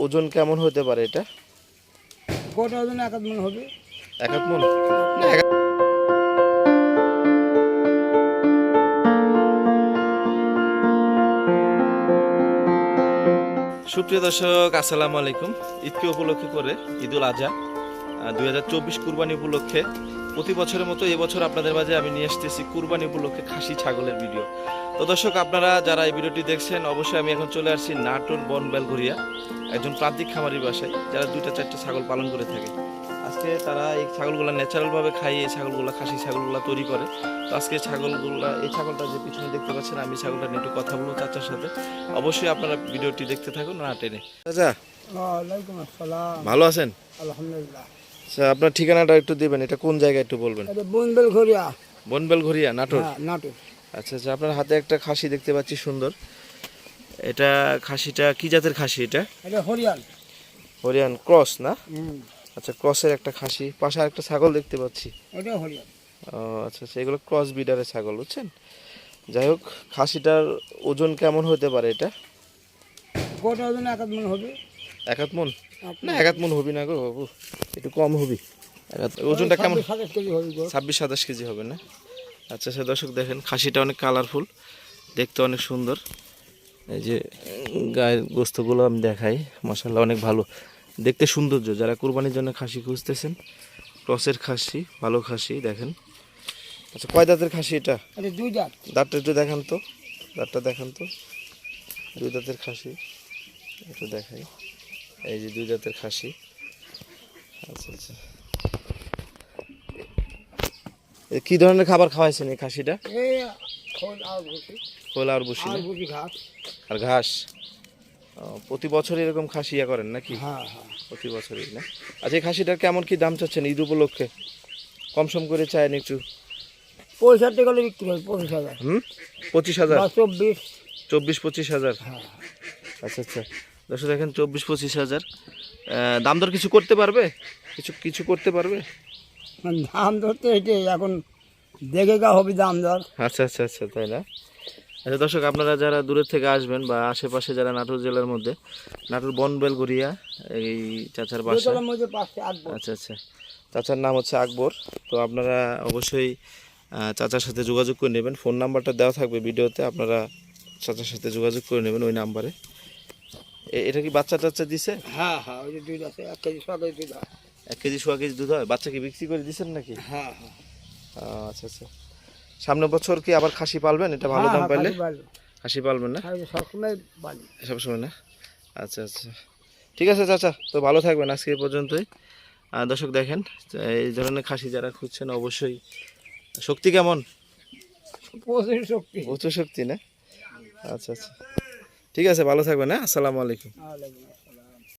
ওজন কেমন হতে পারে এটা? গোটা ওজন এক মন হবে। মন এক হাত- সুপ্রিয় দর্শক আসসালামু আলাইকুম। ঈদকে উপলক্ষে করে ঈদুল আজহা। দুই হাজার চব্বিশ কুরবানি উপলক্ষে প্রতি বছরের মতো এবছর আপনাদের মাঝে আমি নিয়ে এসেছি কুরবানি উপলক্ষে খাসি ছাগলের ভিডিও। তো দর্শক আপনারা যারা এই ভিডিওটি দেখছেন অবশ্যই আমি এখন চলে আসছি নাটোর বন বেলঘরিয়া একজন প্রান্তিক খামারির বাসায় যারা দুইটা চারটা ছাগল পালন করে থাকে। আজকে তারা এই ছাগলগুলো ন্যাচারালভাবে খাইয়ে এই ছাগলগুলো খাসি ছাগলগুলো তৈরি করে। তো আজকে ছাগলগুলো এই ছাগলটা যে পিছনে দেখতে পাচ্ছেন আমি ছাগলটা নিয়ে একটু কথা বলব চাচার সাথে। অবশ্যই আপনারা ভিডিওটি দেখতে থাকুন না টেনে। চাচা ভালো আছেন? আলহামদুলিল্লাহ। আচ্ছা আপনার ঠিকানাটা একটু দিবেন এটা কোন জায়গায় একটু বলবেন? বনবেল ঘরিয়া বনবেল ঘরিয়া নাটোর? হ্যাঁ নাটক আচ্ছা আচ্ছা আপনার হাতে একটা খাসি দেখতে পাচ্ছি সুন্দর। এটা খাসিটা কি জাতের খাসি এটা? এটা হরিয়াল। হরিয়ান ক্রস না? আচ্ছা ক্রসের একটা খাসি পাশে একটা ছাগল দেখতে পাচ্ছি। এটা হরিয়াল। ও আচ্ছা আচ্ছা এগুলো ক্রস বিডারের ছাগল বুঝছেন? যাই হোক খাসিটার ওজন কেমন হতে পারে এটা? গোটা ওজন এক মন হবে। এক হাত মন না এক হাত মন হবি না গো বাবু একটু কম হবি। ওজনটা কেমন? ছাব্বিশ সাতাশ কেজি হবে না? আচ্ছা আচ্ছা দর্শক দেখেন খাসিটা অনেক কালারফুল দেখতে অনেক সুন্দর। এই যে গায়ের গোস্তগুলো আমি দেখাই মশাল্লা অনেক ভালো। দেখতে সৌন্দর্য যারা কুরবানির জন্য খাসি খুঁজতেছেন ক্রসের খাসি ভালো খাসি দেখেন। আচ্ছা কয় দাঁতের খাসি এটা? দুই জাত দাঁতটা একটু দেখান তো দাঁতটা দেখান তো। দুই দাঁতের খাসি একটু দেখাই। এই যে দুই দাঁতের খাসি। আচ্ছা আচ্ছা। কি ধরনের খাবার খাওয়াইছেন এই খাসিটা? খোল আর বসি আর ঘাস? প্রতি বছর এরকম খাসি ইয়া করেন নাকি? হ্যাঁ হ্যাঁ। প্রতি বছরই না? আচ্ছা এই খাসিটার কেমন কি দাম চাচ্ছেন ঈদ উপলক্ষে? কম সম করে চায়েন একটু। পয়সা হলে বিক্রি হয় পঁচিশ হাজার। হুম? পঁচিশ হাজার? চব্বিশ। চব্বিশ পঁচিশ হাজার? হ্যাঁ। আচ্ছা আচ্ছা। দর্শক দেখেন চব্বিশ পঁচিশ হাজার। দাম দর কিছু করতে পারবে? কিছু কিছু করতে পারবে? দাম ধরতে এটাই এখন দেখে গা হবে দাম দর। আচ্ছা আচ্ছা আচ্ছা তাই না? আচ্ছা দর্শক আপনারা যারা দূরের থেকে আসবেন বা আশেপাশে যারা নাটোর জেলার মধ্যে নাটোর বনবেল গড়িয়া এই চাচার বাসা। মধ্যে আচ্ছা আচ্ছা। চাচার নাম হচ্ছে আকবর। তো আপনারা অবশ্যই চাচার সাথে যোগাযোগ করে নেবেন। ফোন নাম্বারটা দেওয়া থাকবে ভিডিওতে আপনারা চাচার সাথে যোগাযোগ করে নেবেন ওই নাম্বারে। এটা কি বাচ্চা টাচ্চা দিছে? হ্যাঁ হ্যাঁ ওই যে দুধ আছে এক কেজি ছ কেজি দুধ হয়। এক কেজি সোয়া কেজি দুধ হয়? বাচ্চাকে বিক্রি করে দিছেন নাকি? হ্যাঁ হ্যাঁ। আচ্ছা আচ্ছা। সামনের বছর কি আবার খাসি পালবেন? এটা ভালো হ্যাঁ, দাম হ্যাঁ, পাইলে? খাসি পালবেন না? খাসি সবসময় বালি সব সময় না? আচ্ছা আচ্ছা। ঠিক আছে চাচা তো ভালো থাকবেন আজকে এই পর্যন্তই। দর্শক দেখেন এই ধরনের খাসি যারা খুঁজছেন অবশ্যই শক্তি কেমন? প্রচুর শক্তি। প্রচুর শক্তি না? আচ্ছা আচ্ছা। ঠিক আছে ভালো থাকবেন হ্যাঁ? আসসালামু আলাইকুম।